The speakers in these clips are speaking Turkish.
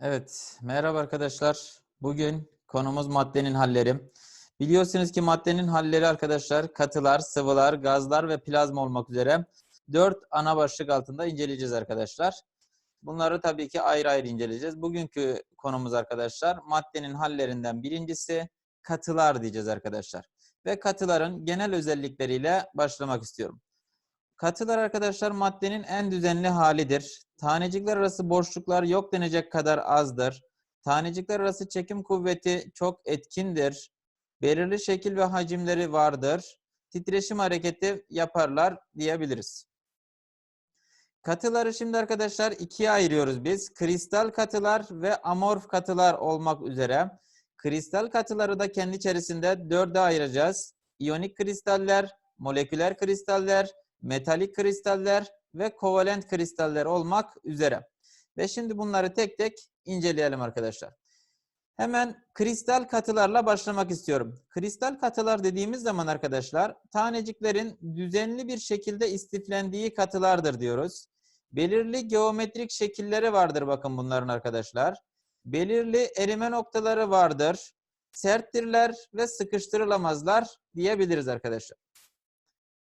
Evet, merhaba arkadaşlar. Bugün konumuz maddenin halleri. Biliyorsunuz ki maddenin halleri arkadaşlar katılar, sıvılar, gazlar ve plazma olmak üzere dört ana başlık altında inceleyeceğiz arkadaşlar. Bunları tabii ki ayrı ayrı inceleyeceğiz. Bugünkü konumuz arkadaşlar maddenin hallerinden birincisi katılar diyeceğiz arkadaşlar. Ve katıların genel özellikleriyle başlamak istiyorum. Katılar arkadaşlar maddenin en düzenli halidir. Tanecikler arası boşluklar yok denecek kadar azdır. Tanecikler arası çekim kuvveti çok etkindir. Belirli şekil ve hacimleri vardır. Titreşim hareketi yaparlar diyebiliriz. Katıları şimdi arkadaşlar ikiye ayırıyoruz biz. Kristal katılar ve amorf katılar olmak üzere. Kristal katıları da kendi içerisinde dörde ayıracağız. İyonik kristaller, moleküler kristaller, metalik kristaller ve kovalent kristaller olmak üzere. Ve şimdi bunları tek tek inceleyelim arkadaşlar. Hemen kristal katılarla başlamak istiyorum. Kristal katılar dediğimiz zaman arkadaşlar taneciklerin düzenli bir şekilde istiflendiği katılardır diyoruz. Belirli geometrik şekilleri vardır bakın bunların arkadaşlar. Belirli erime noktaları vardır. Serttirler ve sıkıştırılamazlar diyebiliriz arkadaşlar.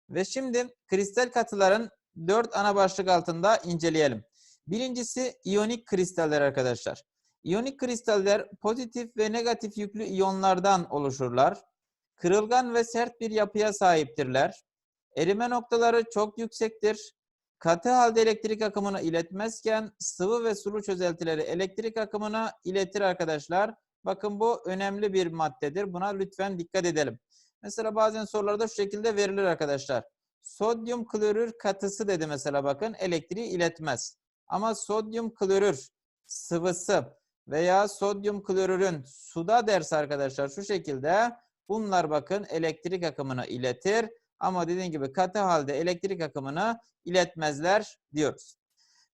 Ve şimdi kristal katıların dört ana başlık altında inceleyelim. Birincisi iyonik kristaller arkadaşlar. İyonik kristaller pozitif ve negatif yüklü iyonlardan oluşurlar. Kırılgan ve sert bir yapıya sahiptirler. Erime noktaları çok yüksektir. Katı halde elektrik akımını iletmezken sıvı ve sulu çözeltileri elektrik akımını iletir arkadaşlar. Bakın bu önemli bir maddedir. Buna lütfen dikkat edelim. Mesela bazen sorularda şu şekilde verilir arkadaşlar. Sodyum klorür katısı dedi mesela bakın elektriği iletmez. Ama sodyum klorür sıvısı veya sodyum klorürün suda derse arkadaşlar şu şekilde bunlar bakın elektrik akımını iletir. Ama dediğim gibi katı halde elektrik akımını iletmezler diyoruz.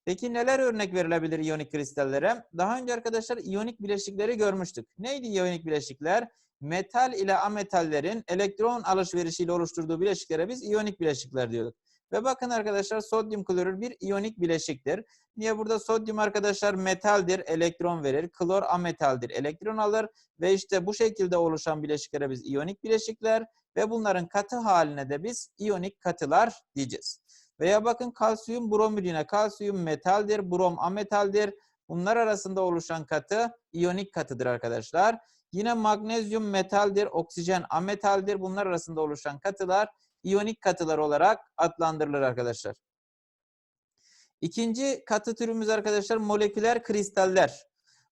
Peki neler örnek verilebilir iyonik kristallere? Daha önce arkadaşlar iyonik bileşikleri görmüştük. Neydi iyonik bileşikler? Metal ile ametallerin elektron alışverişiyle oluşturduğu bileşiklere biz iyonik bileşikler diyorduk. Ve bakın arkadaşlar sodyum klorür bir iyonik bileşiktir. Niye burada sodyum arkadaşlar metaldir, elektron verir. Klor ametaldir, elektron alır. Ve işte bu şekilde oluşan bileşiklere biz iyonik bileşikler ve bunların katı haline de biz iyonik katılar diyeceğiz. Veya bakın kalsiyum bromür yine kalsiyum metaldir, brom ametaldir. Bunlar arasında oluşan katı iyonik katıdır arkadaşlar. Yine magnezyum metaldir, oksijen ametaldir. Bunlar arasında oluşan katılar iyonik katılar olarak adlandırılır arkadaşlar. İkinci katı türümüz arkadaşlar moleküler kristaller.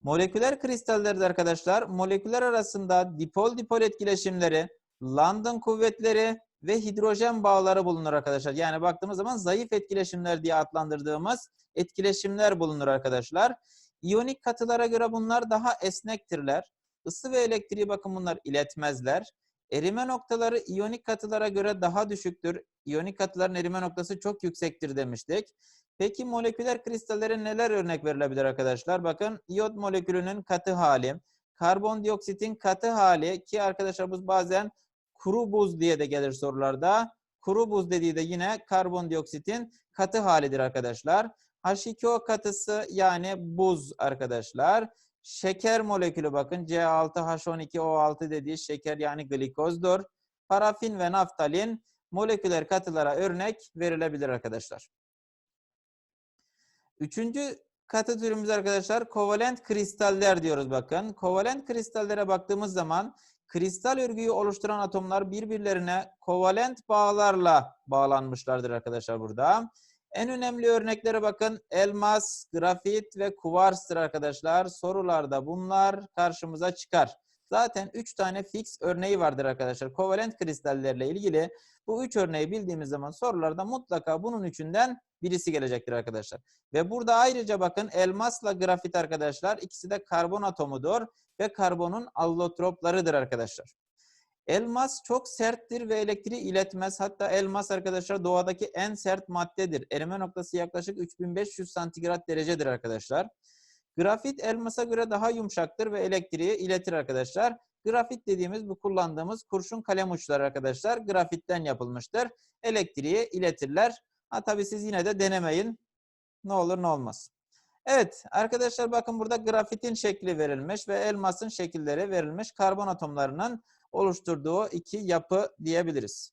Moleküler kristallerde arkadaşlar moleküler arasında dipol dipol etkileşimleri, London kuvvetleri ve hidrojen bağları bulunur arkadaşlar. Yani baktığımız zaman zayıf etkileşimler diye adlandırdığımız etkileşimler bulunur arkadaşlar. İyonik katılara göre bunlar daha esnektirler. Isı ve elektriği bakın bunlar iletmezler. Erime noktaları iyonik katılara göre daha düşüktür. İyonik katıların erime noktası çok yüksektir demiştik. Peki moleküler kristallere neler örnek verilebilir arkadaşlar? Bakın iyot molekülünün katı hali, karbondioksitin katı hali ki arkadaşlar bu bazen kuru buz diye de gelir sorularda. Kuru buz dediği de yine karbondioksitin katı halidir arkadaşlar. H2O katısı yani buz arkadaşlar. Şeker molekülü bakın C6H12O6 dediği şeker yani glikozdur. Parafin ve naftalin moleküler katılara örnek verilebilir arkadaşlar. Üçüncü katı türümüz arkadaşlar kovalent kristaller diyoruz bakın. Kovalent kristallere baktığımız zaman kristal örgüyü oluşturan atomlar birbirlerine kovalent bağlarla bağlanmışlardır arkadaşlar burada. En önemli örneklere bakın. Elmas, grafit ve kuvarstır arkadaşlar. Sorularda bunlar karşımıza çıkar. Zaten 3 tane fix örneği vardır arkadaşlar. Kovalent kristallerle ilgili bu 3 örneği bildiğimiz zaman sorularda mutlaka bunun üçünden birisi gelecektir arkadaşlar. Ve burada ayrıca bakın elmasla grafit arkadaşlar ikisi de karbon atomudur ve karbonun allotroplarıdır arkadaşlar. Elmas çok serttir ve elektriği iletmez. Hatta elmas arkadaşlar doğadaki en sert maddedir. Erime noktası yaklaşık 3500 santigrat derecedir arkadaşlar. Grafit elmasa göre daha yumuşaktır ve elektriği iletir arkadaşlar. Grafit dediğimiz bu kullandığımız kurşun kalem uçları arkadaşlar grafitten yapılmıştır. Elektriği iletirler. Ha tabii siz yine de denemeyin. Ne olur ne olmaz. Evet arkadaşlar bakın burada grafitin şekli verilmiş ve elmasın şekilleri verilmiş. Karbon atomlarının oluşturduğu iki yapı diyebiliriz.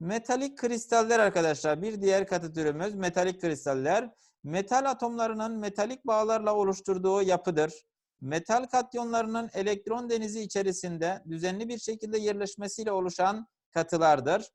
Metalik kristaller arkadaşlar bir diğer katı türümüz metalik kristaller. Metal atomlarının metalik bağlarla oluşturduğu yapıdır. Metal katyonlarının elektron denizi içerisinde düzenli bir şekilde yerleşmesiyle oluşan katılardır.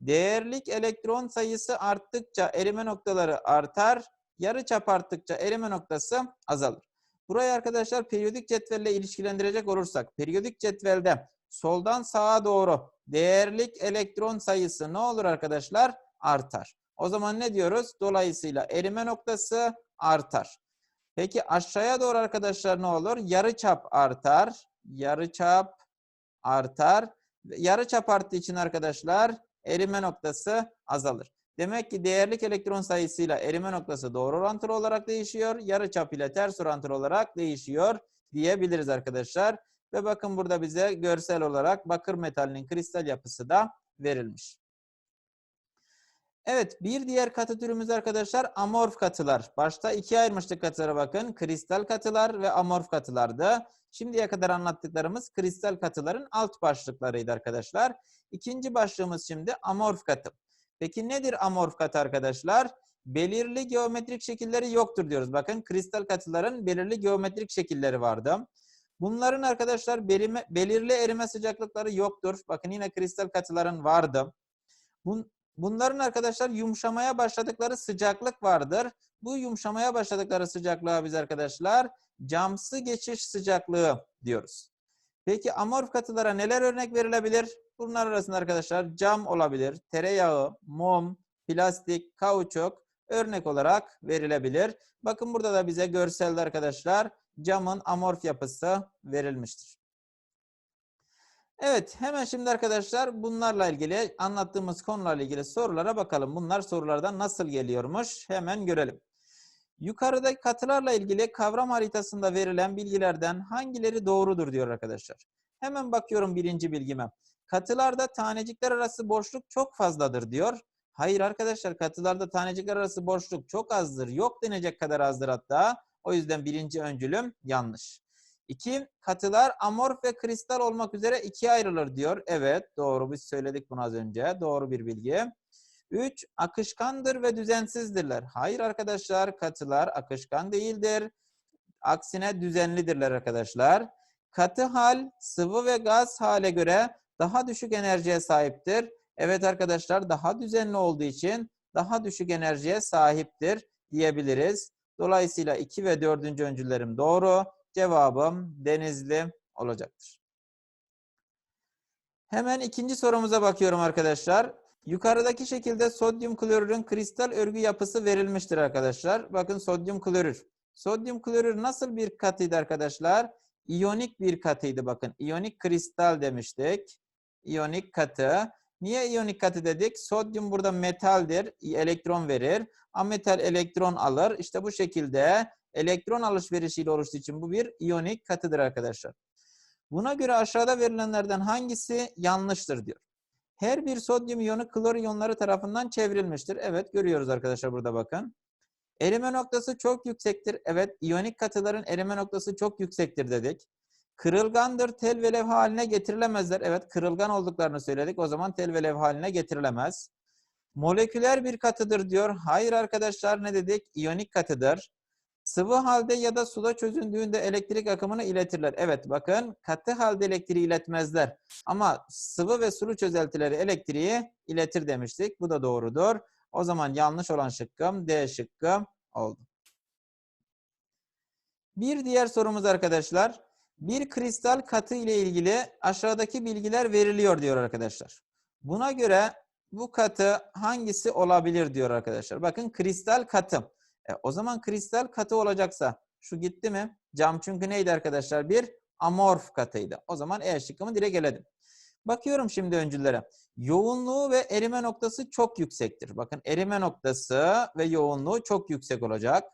Değerlik elektron sayısı arttıkça erime noktaları artar, yarıçap arttıkça erime noktası azalır. Burayı arkadaşlar periyodik cetvelle ilişkilendirecek olursak, periyodik cetvelde soldan sağa doğru değerlik elektron sayısı ne olur arkadaşlar? Artar. O zaman ne diyoruz? Dolayısıyla erime noktası artar. Peki aşağıya doğru arkadaşlar ne olur? Yarıçap artar. Yarıçap artar. Yarıçap arttığı için arkadaşlar erime noktası azalır. Demek ki değerlik elektron sayısıyla erime noktası doğru orantılı olarak değişiyor. Yarıçap ile ters orantılı olarak değişiyor diyebiliriz arkadaşlar. Ve bakın burada bize görsel olarak bakır metalinin kristal yapısı da verilmiş. Evet bir diğer katı türümüz arkadaşlar amorf katılar. Başta ikiye ayırmıştık katılara bakın. Kristal katılar ve amorf katılardı. Şimdiye kadar anlattıklarımız kristal katıların alt başlıklarıydı arkadaşlar. İkinci başlığımız şimdi amorf katı. Peki nedir amorf katı arkadaşlar? Belirli geometrik şekilleri yoktur diyoruz. Bakın kristal katıların belirli geometrik şekilleri vardı. Bunların arkadaşlar belirme, belirli erime sıcaklıkları yoktur. Bakın yine kristal katıların vardı. Bun, bunların arkadaşlar yumuşamaya başladıkları sıcaklık vardır. Bu yumuşamaya başladıkları sıcaklığa biz arkadaşlar camsı geçiş sıcaklığı diyoruz. Peki amorf katılara neler örnek verilebilir? Bunlar arasında arkadaşlar cam olabilir, tereyağı, mum, plastik, kauçuk örnek olarak verilebilir. Bakın burada da bize görselde arkadaşlar camın amorf yapısı verilmiştir. Evet hemen şimdi arkadaşlar bunlarla ilgili anlattığımız konularla ilgili sorulara bakalım. Bunlar sorulardan nasıl geliyormuş hemen görelim. Yukarıdaki katılarla ilgili kavram haritasında verilen bilgilerden hangileri doğrudur diyor arkadaşlar. Hemen bakıyorum birinci bilgime. Katılarda tanecikler arası boşluk çok fazladır diyor. Hayır arkadaşlar katılarda tanecikler arası boşluk çok azdır. Yok denecek kadar azdır hatta. O yüzden birinci öncülüm yanlış. İki, katılar amorf ve kristal olmak üzere ikiye ayrılır diyor. Evet doğru biz söyledik bunu az önce. Doğru bir bilgi. Üç, akışkandır ve düzensizdirler. Hayır arkadaşlar katılar akışkan değildir. Aksine düzenlidirler arkadaşlar. Katı hal sıvı ve gaz hale göre daha düşük enerjiye sahiptir. Evet arkadaşlar daha düzenli olduğu için daha düşük enerjiye sahiptir diyebiliriz. Dolayısıyla 2 ve 4. öncüllerim doğru. Cevabım denizli olacaktır. Hemen ikinci sorumuza bakıyorum arkadaşlar. Yukarıdaki şekilde sodyum klorürün kristal örgü yapısı verilmiştir arkadaşlar. Bakın sodyum klorür. Sodyum klorür nasıl bir katıydı arkadaşlar? İyonik bir katıydı bakın. İyonik kristal demiştik. İyonik katı. Niye iyonik katı dedik? Sodyum burada metaldir, elektron verir. Ametal elektron alır. İşte bu şekilde elektron alışverişiyle oluştuğu için bu bir iyonik katıdır arkadaşlar. Buna göre aşağıda verilenlerden hangisi yanlıştır diyor. Her bir sodyum iyonu klor iyonları tarafından çevrilmiştir. Evet görüyoruz arkadaşlar burada bakın. Erime noktası çok yüksektir. Evet iyonik katıların erime noktası çok yüksektir dedik. Kırılgandır, tel ve lev haline getirilemezler. Evet, kırılgan olduklarını söyledik. O zaman tel ve lev haline getirilemez. Moleküler bir katıdır diyor. Hayır arkadaşlar ne dedik? İyonik katıdır. Sıvı halde ya da suda çözündüğünde elektrik akımını iletirler. Evet bakın katı halde elektriği iletmezler. Ama sıvı ve sulu çözeltileri elektriği iletir demiştik. Bu da doğrudur. O zaman yanlış olan şıkkım D şıkkı oldu. Bir diğer sorumuz arkadaşlar. Bir kristal katı ile ilgili aşağıdaki bilgiler veriliyor diyor arkadaşlar. Buna göre bu katı hangisi olabilir diyor arkadaşlar. Bakın kristal katı. E, o zaman kristal katı olacaksa şu gitti mi? Cam çünkü neydi arkadaşlar? Bir amorf katıydı. O zaman E şıkkımı direkt eledim. Bakıyorum şimdi öncüllere. Yoğunluğu ve erime noktası çok yüksektir. Bakın erime noktası ve yoğunluğu çok yüksek olacak.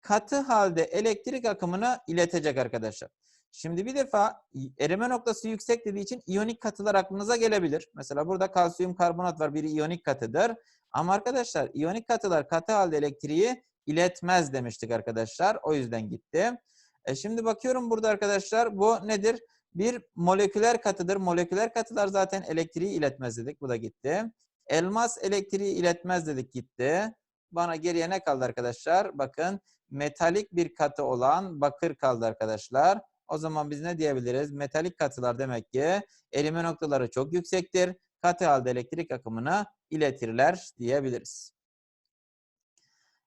Katı halde elektrik akımını iletecek arkadaşlar. Şimdi bir defa erime noktası yüksek dediği için iyonik katılar aklınıza gelebilir. Mesela burada kalsiyum karbonat var. Biri iyonik katıdır. Ama arkadaşlar iyonik katılar katı halde elektriği iletmez demiştik arkadaşlar. O yüzden gitti. E şimdi bakıyorum burada arkadaşlar bu nedir? Bir moleküler katıdır. Moleküler katılar zaten elektriği iletmez dedik. Bu da gitti. Elmas elektriği iletmez dedik gitti. Bana geriye ne kaldı arkadaşlar? Bakın metalik bir katı olan bakır kaldı arkadaşlar. O zaman biz ne diyebiliriz? Metalik katılar demek ki erime noktaları çok yüksektir. Katı halde elektrik akımını iletirler diyebiliriz.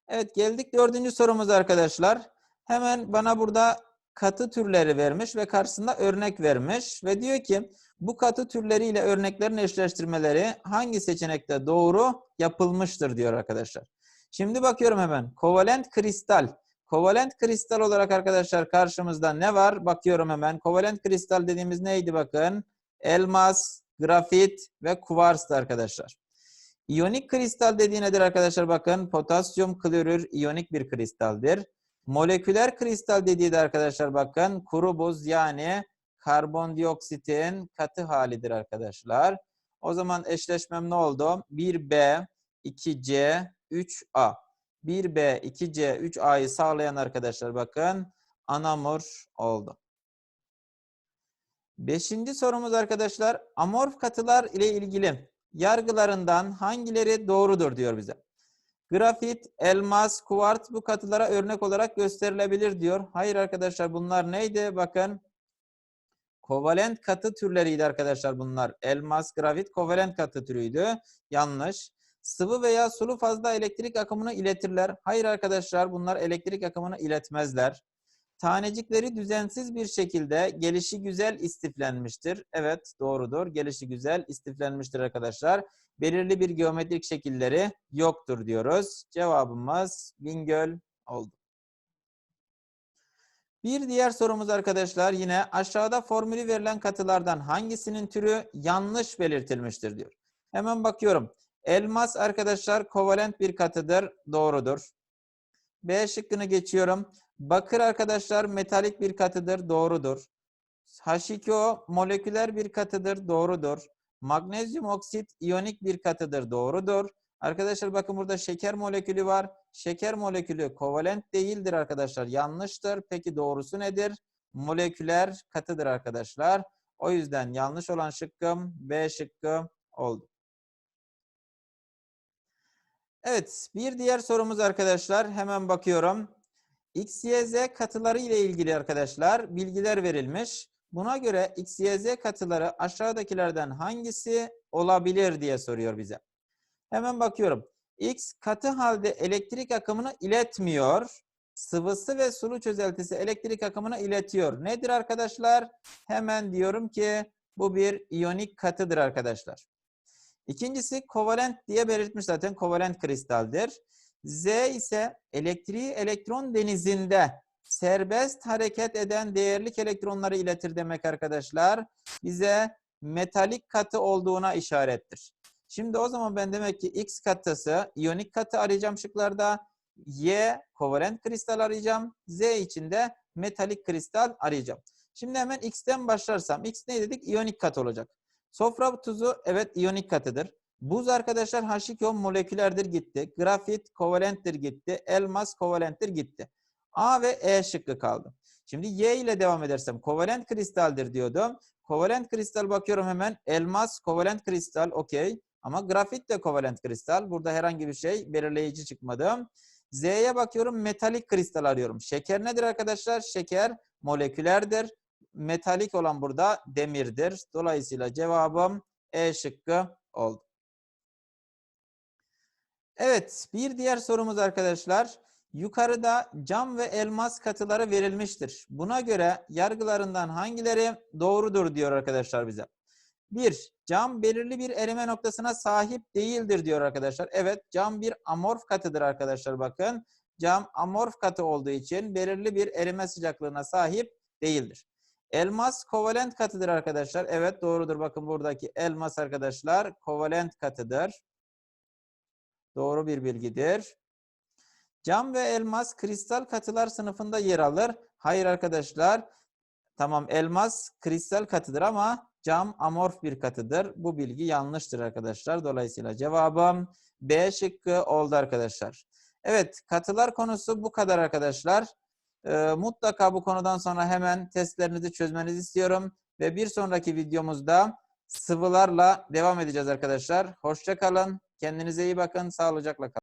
Evet geldik dördüncü sorumuz arkadaşlar. Hemen bana burada katı türleri vermiş ve karşısında örnek vermiş ve diyor ki bu katı türleriyle örneklerin eşleştirmeleri hangi seçenekte doğru yapılmıştır diyor arkadaşlar. Şimdi bakıyorum hemen. Kovalent kristal. Kovalent kristal olarak arkadaşlar karşımızda ne var? Bakıyorum hemen. Kovalent kristal dediğimiz neydi bakın? Elmas, grafit ve kuvarstı arkadaşlar. İyonik kristal dediği nedir arkadaşlar? Bakın potasyum klorür iyonik bir kristaldir. Moleküler kristal dediği de arkadaşlar bakın kuru buz yani karbondioksitin katı halidir arkadaşlar. O zaman eşleşmem ne oldu? 1B, 2C, 3A. 1B, 2C, 3A'yı sağlayan arkadaşlar bakın anamor oldu. Beşinci sorumuz arkadaşlar amorf katılar ile ilgili yargılarından hangileri doğrudur diyor bize. Grafit, elmas, kuvart bu katılara örnek olarak gösterilebilir diyor. Hayır arkadaşlar bunlar neydi? Bakın kovalent katı türleriydi arkadaşlar bunlar. Elmas, grafit kovalent katı türüydü. Yanlış. Sıvı veya sulu fazla elektrik akımını iletirler. Hayır arkadaşlar bunlar elektrik akımını iletmezler. Tanecikleri düzensiz bir şekilde gelişi güzel istiflenmiştir. Evet doğrudur. Gelişi güzel istiflenmiştir arkadaşlar. Belirli bir geometrik şekilleri yoktur diyoruz. Cevabımız Bingöl oldu. Bir diğer sorumuz arkadaşlar yine aşağıda formülü verilen katılardan hangisinin türü yanlış belirtilmiştir diyor. Hemen bakıyorum. Elmas arkadaşlar kovalent bir katıdır. Doğrudur. B şıkkını geçiyorum. Bakır arkadaşlar metalik bir katıdır. Doğrudur. H2O moleküler bir katıdır. Doğrudur. Magnezyum oksit iyonik bir katıdır. Doğrudur. Arkadaşlar bakın burada şeker molekülü var. Şeker molekülü kovalent değildir arkadaşlar. Yanlıştır. Peki doğrusu nedir? Moleküler katıdır arkadaşlar. O yüzden yanlış olan şıkkım B şıkkı oldu. Evet, bir diğer sorumuz arkadaşlar. Hemen bakıyorum. X, Y, Z katıları ile ilgili arkadaşlar bilgiler verilmiş. Buna göre X, Y, Z katıları aşağıdakilerden hangisi olabilir diye soruyor bize. Hemen bakıyorum. X katı halde elektrik akımını iletmiyor. Sıvısı ve sulu çözeltisi elektrik akımını iletiyor. Nedir arkadaşlar? Hemen diyorum ki bu bir iyonik katıdır arkadaşlar. İkincisi kovalent diye belirtmiş zaten kovalent kristaldir. Z ise elektriği elektron denizinde serbest hareket eden değerlik elektronları iletir demek arkadaşlar. Bize metalik katı olduğuna işarettir. Şimdi o zaman ben demek ki X katısı, iyonik katı arayacağım şıklarda. Y kovalent kristal arayacağım. Z için de metalik kristal arayacağım. Şimdi hemen X'ten başlarsam. X ne dedik? İyonik katı olacak. Sofra tuzu evet iyonik katıdır. Buz arkadaşlar H2O molekülerdir gitti. Grafit kovalenttir gitti. Elmas kovalenttir gitti. A ve E şıkkı kaldı. Şimdi Y ile devam edersem kovalent kristaldir diyordum. Kovalent kristal bakıyorum hemen. Elmas kovalent kristal okey. Ama grafit de kovalent kristal. Burada herhangi bir şey belirleyici çıkmadı. Z'ye bakıyorum metalik kristal arıyorum. Şeker nedir arkadaşlar? Şeker molekülerdir. Metalik olan burada demirdir. Dolayısıyla cevabım E şıkkı oldu. Evet, bir diğer sorumuz arkadaşlar. Yukarıda cam ve elmas katıları verilmiştir. Buna göre yargılarından hangileri doğrudur diyor arkadaşlar bize. Bir, cam belirli bir erime noktasına sahip değildir diyor arkadaşlar. Evet, cam bir amorf katıdır arkadaşlar bakın. Cam amorf katı olduğu için belirli bir erime sıcaklığına sahip değildir. Elmas kovalent katıdır arkadaşlar. Evet doğrudur. Bakın buradaki elmas arkadaşlar kovalent katıdır. Doğru bir bilgidir. Cam ve elmas kristal katılar sınıfında yer alır. Hayır arkadaşlar. Tamam elmas kristal katıdır ama cam amorf bir katıdır. Bu bilgi yanlıştır arkadaşlar. Dolayısıyla cevabım B şıkkı oldu arkadaşlar. Evet, katılar konusu bu kadar arkadaşlar. Ee, mutlaka bu konudan sonra hemen testlerinizi çözmenizi istiyorum. Ve bir sonraki videomuzda sıvılarla devam edeceğiz arkadaşlar. Hoşça kalın. Kendinize iyi bakın. Sağlıcakla kalın.